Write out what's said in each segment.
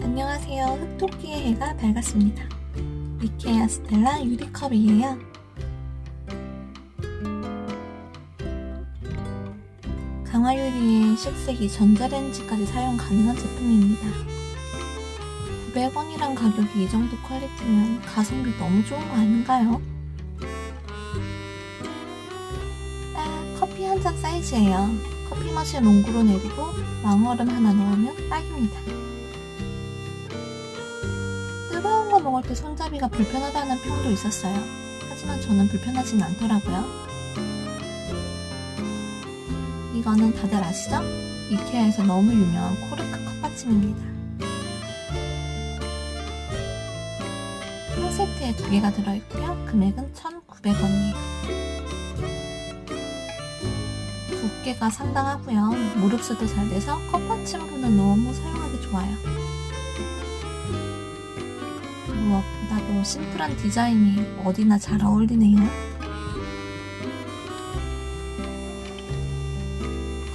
안녕하세요. 흑토끼의 해가 밝았습니다. 이케아 스텔라 유리컵이에요. 강화유리에 식색이 전자레인지까지 사용 가능한 제품입니다. 900원이란 가격이 이 정도 퀄리티면 가성비 너무 좋은 거 아닌가요? 딱 커피 한 잔 사이즈예요. 커피 맛을 롱구로 내리고 망얼음 하나 넣으면 딱입니다. 때 손잡이가 불편하다는 평도 있었어요. 하지만 저는 불편하진 않더라고요. 이거는 다들 아시죠? 이케아에서 너무 유명한 코르크 컵받침입니다. 한 세트에 두 개가 들어있고요. 금액은 1,900원이에요. 두께가 상당하고요. 무릎수도 잘 돼서 컵받침으로는 너무 사용하기 좋아요. 심플한 디자인이 어디나 잘 어울리네요.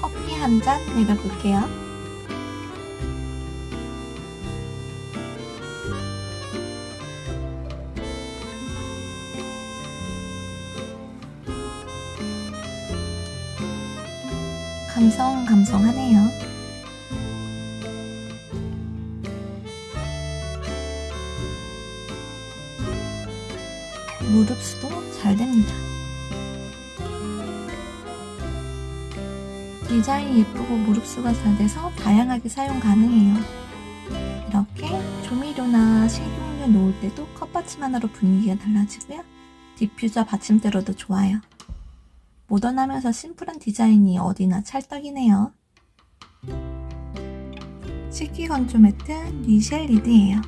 커피 한 잔 내려볼게요. 감성 감성하네요. 무릎수도 잘 됩니다. 디자인이 예쁘고 무릎수가 잘 돼서 다양하게 사용 가능해요. 이렇게 조미료나 식용유 놓을 때도 컵받침 하나로 분위기가 달라지고요. 디퓨저 받침대로도 좋아요. 모던하면서 심플한 디자인이 어디나 찰떡이네요. 식기 건조 매트 리셸 리드예요.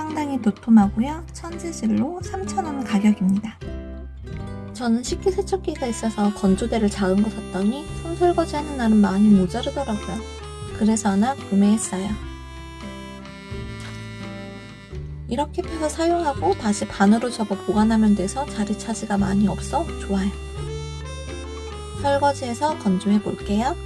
상당히 도톰하고요. 천재질로 3,000원 가격입니다. 저는 식기세척기가 있어서 건조대를 작은 거 샀더니 손 설거지 하는 날은 많이 모자르더라고요. 그래서 하나 구매했어요. 이렇게 펴서 사용하고 다시 반으로 접어 보관하면 돼서 자리 차지가 많이 없어 좋아요. 설거지해서 건조해 볼게요.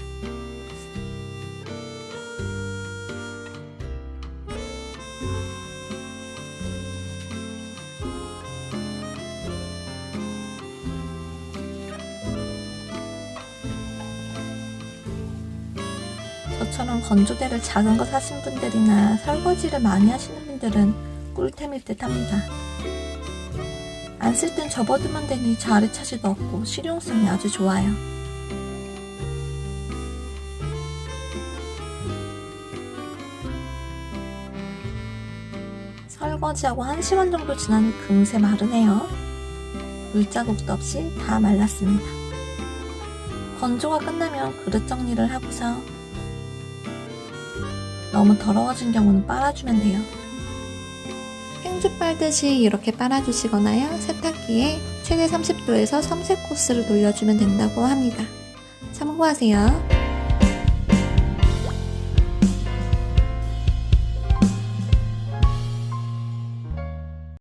저처럼 건조대를 작은 거 사신 분들이나 설거지를 많이 하시는 분들은 꿀템일 듯 합니다. 안 쓸 땐 접어두면 되니 자리 차지도 없고 실용성이 아주 좋아요. 설거지하고 1시간 정도 지나니 금세 마르네요. 물자국도 없이 다 말랐습니다. 건조가 끝나면 그릇 정리를 하고서 너무 더러워진 경우는 빨아주면 돼요. 행주 빨듯이 이렇게 빨아주시거나요. 세탁기에 최대 30도에서 섬색 코스를 돌려주면 된다고 합니다. 참고하세요.